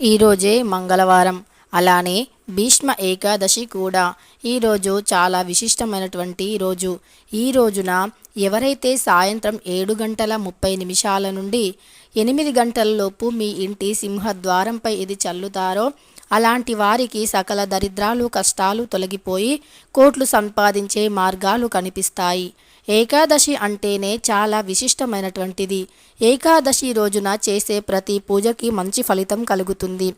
ఈరోజే మంగళవారం. అలానే భీష్మ ఏకాదశి కూడా ఈరోజు చాలా విశిష్టమైనటువంటి రోజు. ఈ రోజున ఎవరైతే సాయంత్రం ఏడు గంటల ముప్పై నిమిషాల నుండి ఎనిమిది గంటలలోపు మీ ఇంటి సింహద్వారంపై ఇది చల్లుతారో అలాంటి వారికి సకల దరిద్రాలు కష్టాలు తొలగిపోయి కోట్లు సంపాదించే మార్గాలు కనిపిస్తాయి. ఏకాదశి అంటేనే చాలా విశిష్టమైనటువంటిది. ఏకాదశి రోజున చేసే ప్రతి పూజకి మంచి ఫలితం కలుగుతుంది.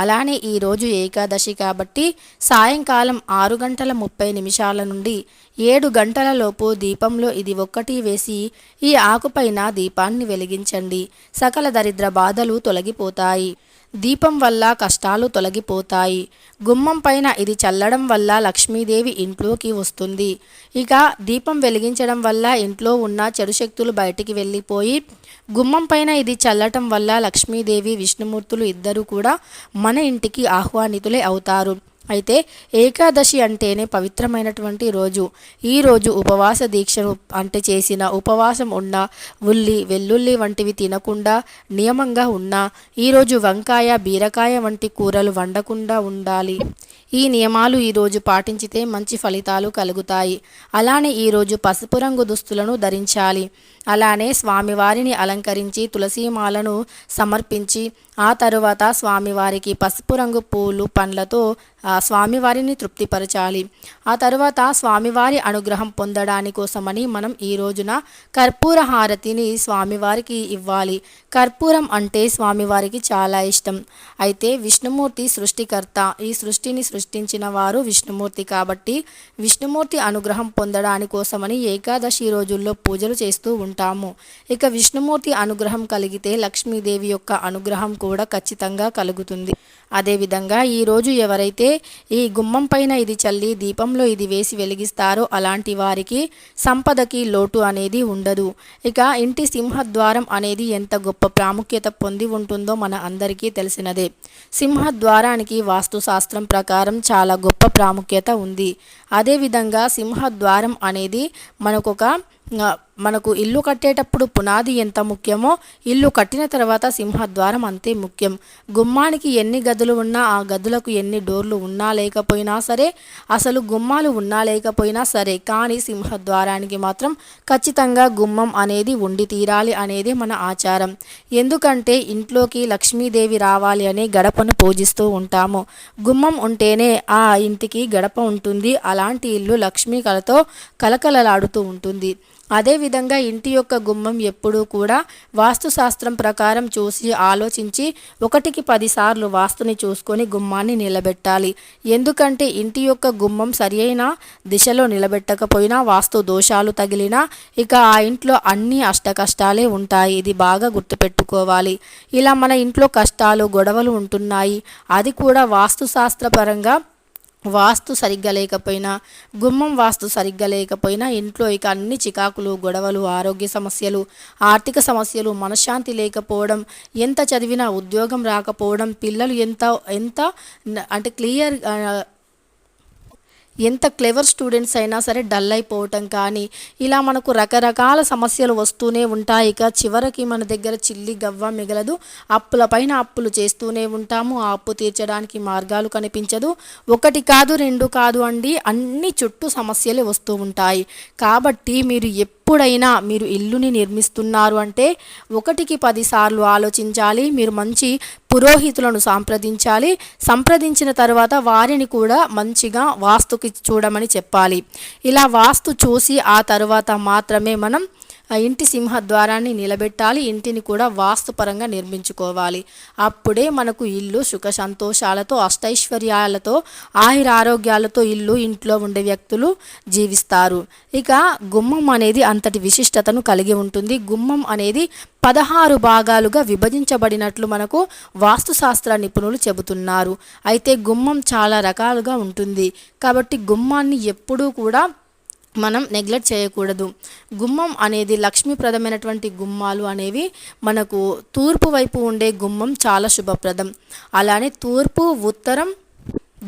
అలానే ఈరోజు ఏకాదశి కాబట్టి సాయంకాలం ఆరు గంటల ముప్పై నిమిషాల నుండి ఏడు గంటలలోపు దీపంలో ఇది ఒక్కటి వేసి ఈ ఆకుపైన దీపాన్ని వెలిగించండి. సకల దరిద్ర బాధలు తొలగిపోతాయి. దీపం వల్ల కష్టాలు తొలగిపోతాయి. గుమ్మం పైన ఇది చల్లడం వల్ల లక్ష్మీదేవి ఇంట్లోకి వస్తుంది. ఇక దీపం వెలిగించడం వల్ల ఇంట్లో ఉన్న చెడు శక్తులు బయటికి వెళ్ళిపోయి గుమ్మం పైన ఇది చల్లటం వల్ల లక్ష్మీదేవి విష్ణుమూర్తులు ఇద్దరూ కూడా మన ఇంటికి ఆహ్వానితులే అవుతారు. అయితే ఏకాదశి అంటేనే పవిత్రమైనటువంటి రోజు. ఈ రోజు ఉపవాస దీక్షను అంటే చేసిన ఉపవాసం ఉన్న ఉల్లి వెల్లుల్లి వంటివి తినకుండా నియమంగా ఉన్న ఈరోజు వంకాయ బీరకాయ వంటి కూరలు వండకుండా ఉండాలి. ఈ నియమాలు ఈరోజు పాటించితే మంచి ఫలితాలు కలుగుతాయి. అలానే ఈరోజు పసుపు రంగు దుస్తులను ధరించాలి. అలానే స్వామివారిని అలంకరించి తులసీమాలను సమర్పించి ఆ తరువాత స్వామివారికి పసుపు రంగు పూలు పండ్లతో స్వామివారిని తృప్తిపరచాలి. ఆ తరువాత స్వామివారి అనుగ్రహం పొందడాని కోసమని మనం ఈ రోజున కర్పూర హారతిని స్వామివారికి ఇవ్వాలి. కర్పూరం అంటే స్వామివారికి చాలా ఇష్టం. అయితే విష్ణుమూర్తి సృష్టికర్త. ఈ సృష్టిని సృష్టించిన వారు విష్ణుమూర్తి కాబట్టి విష్ణుమూర్తి అనుగ్రహం పొందడాని కోసమని ఏకాదశి రోజుల్లో పూజలు చేస్తూ ఉంటాము. ఇక విష్ణుమూర్తి అనుగ్రహం కలిగితే లక్ష్మీదేవి యొక్క అనుగ్రహం కూడా ఖచ్చితంగా కలుగుతుంది. అదేవిధంగా ఈరోజు ఎవరైతే ఈ గుమ్మం పైన ఇది చల్లి దీపంలో ఇది వేసి వెలిగిస్తారో అలాంటి వారికి సంపదకి లోటు అనేది ఉండదు. ఇక ఇంటి సింహద్వారం అనేది ఎంత గొప్ప ప్రాముఖ్యత పొంది ఉంటుందో మన అందరికీ తెలిసినదే. సింహద్వారానికి వాస్తుశాస్త్రం ప్రకారం చాలా గొప్ప ప్రాముఖ్యత ఉంది. అదేవిధంగా సింహద్వారం అనేది మనకొక మనకు ఇల్లు కట్టేటప్పుడు పునాది ఎంత ముఖ్యమో ఇల్లు కట్టిన తర్వాత సింహద్వారం అంతే ముఖ్యం. గుమ్మానికి ఎన్ని గదులు ఉన్నా ఆ గదులకు ఎన్ని డోర్లు ఉన్నా లేకపోయినా సరే అసలు గుమ్మాలు ఉన్నా లేకపోయినా సరే కానీ సింహద్వారానికి మాత్రం ఖచ్చితంగా గుమ్మం అనేది ఉండి తీరాలి అనేది మన ఆచారం. ఎందుకంటే ఇంట్లోకి లక్ష్మీదేవి రావాలి అనే గడపను పూజిస్తూ ఉంటాము. గుమ్మం ఉంటేనే ఆ ఇంటికి గడప ఉంటుంది. అలాంటి ఇల్లు లక్ష్మీ కళతో కలకలలాడుతూ ఉంటుంది. అదేవిధంగా ఇంటి యొక్క గుమ్మం ఎప్పుడూ కూడా వాస్తుశాస్త్రం ప్రకారం చూసి ఆలోచించి ఒకటికి పదిసార్లు వాస్తుని చూసుకొని గుమ్మాన్ని నిలబెట్టాలి. ఎందుకంటే ఇంటి యొక్క గుమ్మం సరి దిశలో నిలబెట్టకపోయినా వాస్తు దోషాలు తగిలినా ఇక ఆ ఇంట్లో అన్ని అష్టకష్టాలే ఉంటాయి. ఇది బాగా గుర్తుపెట్టుకోవాలి. ఇలా మన ఇంట్లో కష్టాలు గొడవలు ఉంటున్నాయి. అది కూడా వాస్తుశాస్త్రపరంగా వాస్తు సరిగ్గా లేకపోయినా గుమ్మం వాస్తు సరిగ్గా లేకపోయినా ఇంట్లో ఇక అన్ని చికాకులు గొడవలు ఆరోగ్య సమస్యలు ఆర్థిక సమస్యలు మనశ్శాంతి లేకపోవడం ఎంత చదివినా ఉద్యోగం రాకపోవడం పిల్లలు ఎంత ఎంత అంటే క్లియర్ ఎంత క్లెవర్ స్టూడెంట్స్ అయినా సరే డల్ అయిపోవటం కానీ ఇలా మనకు రకరకాల సమస్యలు వస్తూనే ఉంటాయి. ఇక చివరికి మన దగ్గర చిల్లి గవ్వ మిగలదు. అప్పుల పైన అప్పులు చేస్తూనే ఉంటాము. ఆ అప్పు తీర్చడానికి మార్గాలు కనిపించదు. ఒకటి కాదు రెండు కాదు అండి. అన్ని చుట్టూ సమస్యలే వస్తూ ఉంటాయి. కాబట్టి మీరు ఎప్పుడైనా మీరు ఇల్లుని నిర్మిస్తున్నారు అంటే ఒకటికి పదిసార్లు ఆలోచించాలి మీరు మంచి పురోహితులను సంప్రదించాలి సంప్రదించిన తర్వాత వారిని కూడా మంచిగా వాస్తుకి చూడమని చెప్పాలి. ఇలా వాస్తు చూసి ఆ తర్వాత మాత్రమే మనం ఇంటి సింహద్వారాన్ని నిలబెట్టాలి ఇంటిని కూడా వాస్తుపరంగా నిర్మించుకోవాలి. అప్పుడే మనకు ఇల్లు సుఖ సంతోషాలతో అష్టైశ్వర్యాలతో ఆయుర ఆరోగ్యాలతో ఇల్లు ఇంట్లో ఉండే వ్యక్తులు జీవిస్తారు. ఇక గుమ్మం అనేది అంతటి విశిష్టతను కలిగి ఉంటుంది. గుమ్మం అనేది పదహారు భాగాలుగా విభజించబడినట్లు మనకు వాస్తుశాస్త్ర నిపుణులు చెబుతున్నారు. అయితే గుమ్మం చాలా రకాలుగా ఉంటుంది. కాబట్టి గుమ్మాన్ని ఎప్పుడూ కూడా మనం నెగ్లెక్ట్ చేయకూడదు. గుమ్మం అనేది లక్ష్మీప్రదమైనటువంటి గుమ్మాలు అనేవి మనకు తూర్పు వైపు ఉండే గుమ్మం చాలా శుభప్రదం. అలానే తూర్పు ఉత్తరం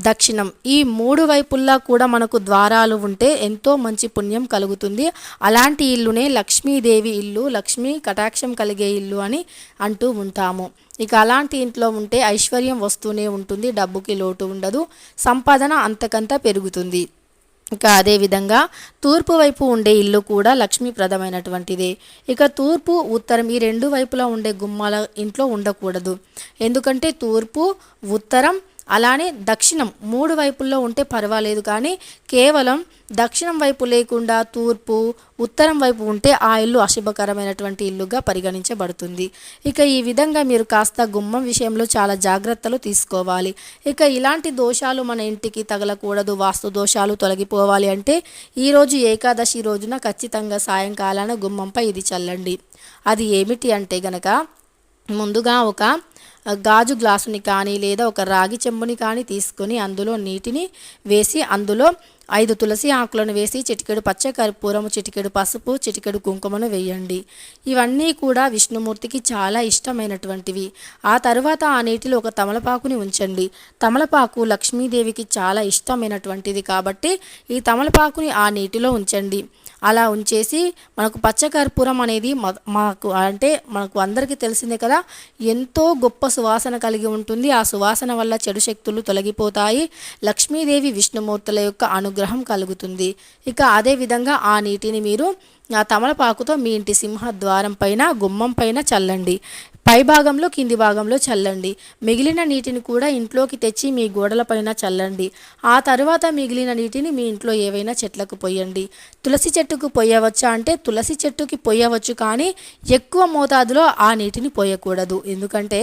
దక్షిణం ఈ మూడు వైపుల్లా కూడా మనకు ద్వారాలు ఉంటే ఎంతో మంచి పుణ్యం కలుగుతుంది. అలాంటి ఇల్లునే లక్ష్మీదేవి ఇల్లు లక్ష్మీ కటాక్షం కలిగే ఇల్లు అని అంటూ ఉంటాము. ఇక అలాంటి ఇంట్లో ఉంటే ఐశ్వర్యం వస్తూనే ఉంటుంది డబ్బుకి లోటు ఉండదు సంపాదన అంతకంత పెరుగుతుంది. ఇంకా అదేవిధంగా తూర్పు వైపు ఉండే ఇల్లు కూడా లక్ష్మీప్రదమైనటువంటిదే. ఇక తూర్పు ఉత్తరం ఈ రెండు వైపులా ఉండే గుమ్మాల ఇంట్లో ఉండకూడదు. ఎందుకంటే తూర్పు ఉత్తరం అలానే దక్షిణం మూడు వైపుల్లో ఉంటే పర్వాలేదు కానీ కేవలం దక్షిణం వైపు లేకుండా తూర్పు ఉత్తరం వైపు ఉంటే ఆ ఇల్లు అశుభకరమైనటువంటి ఇల్లుగా పరిగణించబడుతుంది. ఇక ఈ విధంగా మీరు కాస్త గుమ్మం విషయంలో చాలా జాగ్రత్తలు తీసుకోవాలి. ఇక ఇలాంటి దోషాలు మన ఇంటికి తగలకూడదు వాస్తు దోషాలు తొలగిపోవాలి అంటే ఈరోజు ఏకాదశి రోజున ఖచ్చితంగా సాయంకాలాన గుమ్మంపై ఇది చల్లండి. అది ఏమిటి అంటే గనక ముందుగా ఒక గాజు గ్లాసుని కానీ లేదా ఒక రాగి చెంబుని కానీ తీసుకొని అందులో నీటిని వేసి అందులో ఐదు తులసి ఆకులను వేసి చిటికెడు పచ్చ కర్పూరము చిటికెడు పసుపు చిటికెడు కుంకుమను వేయండి. ఇవన్నీ కూడా విష్ణుమూర్తికి చాలా ఇష్టమైనటువంటివి. ఆ తర్వాత ఆ నీటిలో ఒక తమలపాకుని ఉంచండి. తమలపాకు లక్ష్మీదేవికి చాలా ఇష్టమైనటువంటిది కాబట్టి ఈ తమలపాకుని ఆ నీటిలో ఉంచండి. అలా ఉంచేసి మనకు పచ్చకర్పూరం అనేది మాకు అంటే మనకు అందరికీ తెలిసిందే కదా ఎంతో గొప్ప సువాసన కలిగి ఉంటుంది. ఆ సువాసన వల్ల చెడు శక్తులు తొలగిపోతాయి. లక్ష్మీదేవి విష్ణుమూర్తుల యొక్క అనుగ్రహం కలుగుతుంది. ఇక అదేవిధంగా ఆ నీటిని మీరు ఆ తమలపాకుతో మీ ఇంటి సింహద్వారం పైన గుమ్మం పైన చల్లండి. పై భాగంలో కింది భాగంలో చల్లండి. మిగిలిన నీటిని కూడా ఇంట్లోకి తెచ్చి మీ గోడలపైన చల్లండి. ఆ తర్వాత మిగిలిన నీటిని మీ ఇంట్లో ఏవైనా చెట్లకు పొయ్యండి. తులసి చెట్టుకు పొయ్యవచ్చా అంటే తులసి చెట్టుకి పొయ్యవచ్చు కానీ ఎక్కువ మోతాదులో ఆ నీటిని పోయకూడదు ఎందుకంటే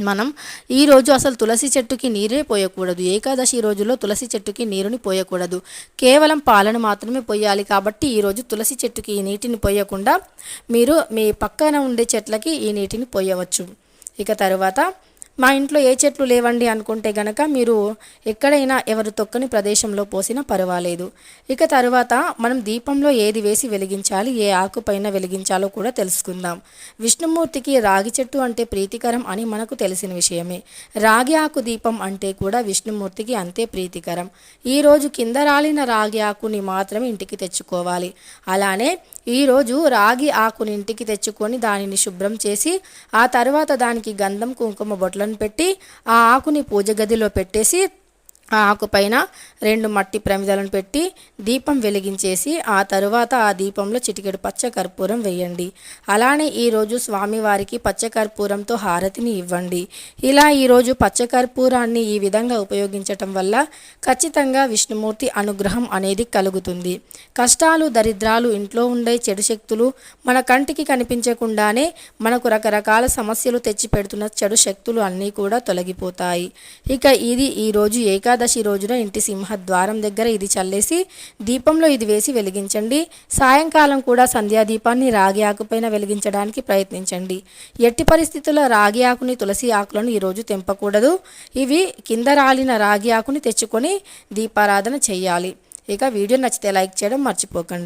మనం ఈరోజు అసలు తులసి చెట్టుకి నీరే పోయకూడదు. ఏకాదశి రోజుల్లో తులసి చెట్టుకి నీరుని పోయకూడదు. కేవలం పాలను మాత్రమే పోయాలి కాబట్టి ఈరోజు తులసి చెట్టుకి ఈ నీటిని పోయకుండా మీరు మీ పక్కన ఉండే చెట్లకి ఈ నీటిని పోయవచ్చు. ఇక తర్వాత మా ఇంట్లో ఏ చెట్లు లేవండి అనుకుంటే గనక మీరు ఎక్కడైనా ఎవరు తొక్కని ప్రదేశంలో పోసినా పర్వాలేదు. ఇక తరువాత మనం దీపంలో ఏది వేసి వెలిగించాలి ఏ ఆకు పైన వెలిగించాలో కూడా తెలుసుకుందాం. విష్ణుమూర్తికి రాగి చెట్టు అంటే ప్రీతికరం అని మనకు తెలిసిన విషయమే. రాగి ఆకు దీపం అంటే కూడా విష్ణుమూర్తికి అంతే ప్రీతికరం. ఈరోజు కింద రాలిన రాగి ఆకుని మాత్రమే ఇంటికి తెచ్చుకోవాలి. అలానే ఈరోజు రాగి ఆకుని ఇంటికి తెచ్చుకొని దానిని శుభ్రం చేసి ఆ తర్వాత దానికి గంధం కుంకుమ బొట్లను పెట్టి ఆ ఆకుని పూజ గదిలో పెట్టేసి ఆ ఆకుపైన రెండు మట్టి ప్రమిదలను పెట్టి దీపం వెలిగించేసి ఆ తరువాత ఆ దీపంలో చిటికెడు పచ్చ కర్పూరం వేయండి. అలానే ఈరోజు స్వామివారికి పచ్చ కర్పూరంతో హారతిని ఇవ్వండి. ఇలా ఈరోజు పచ్చ కర్పూరాన్ని ఈ విధంగా ఉపయోగించటం వల్ల ఖచ్చితంగా విష్ణుమూర్తి అనుగ్రహం అనేది కలుగుతుంది. కష్టాలు దరిద్రాలు ఇంట్లో ఉండే చెడు శక్తులు మన కంటికి కనిపించకుండానే మనకు రకరకాల సమస్యలు తెచ్చిపెడుతున్న చెడు శక్తులు అన్నీ కూడా తొలగిపోతాయి. ఇక ఇది ఈరోజు ఏకా ఏకాదశి రోజున ఇంటి సింహద్వారం దగ్గర ఇది చల్లేసి దీపంలో ఇది వేసి వెలిగించండి. సాయంకాలం కూడా సంధ్యాదీపాన్ని రాగి ఆకుపైన వెలిగించడానికి ప్రయత్నించండి. ఎట్టి పరిస్థితుల్లో రాగి ఆకుని తులసి ఆకులను ఈరోజు తెంపకూడదు. ఇవి కింద రాలిన రాగి ఆకుని తెచ్చుకొని దీపారాధన చేయాలి. ఇక వీడియో నచ్చితే లైక్ చేయడం మర్చిపోకండి.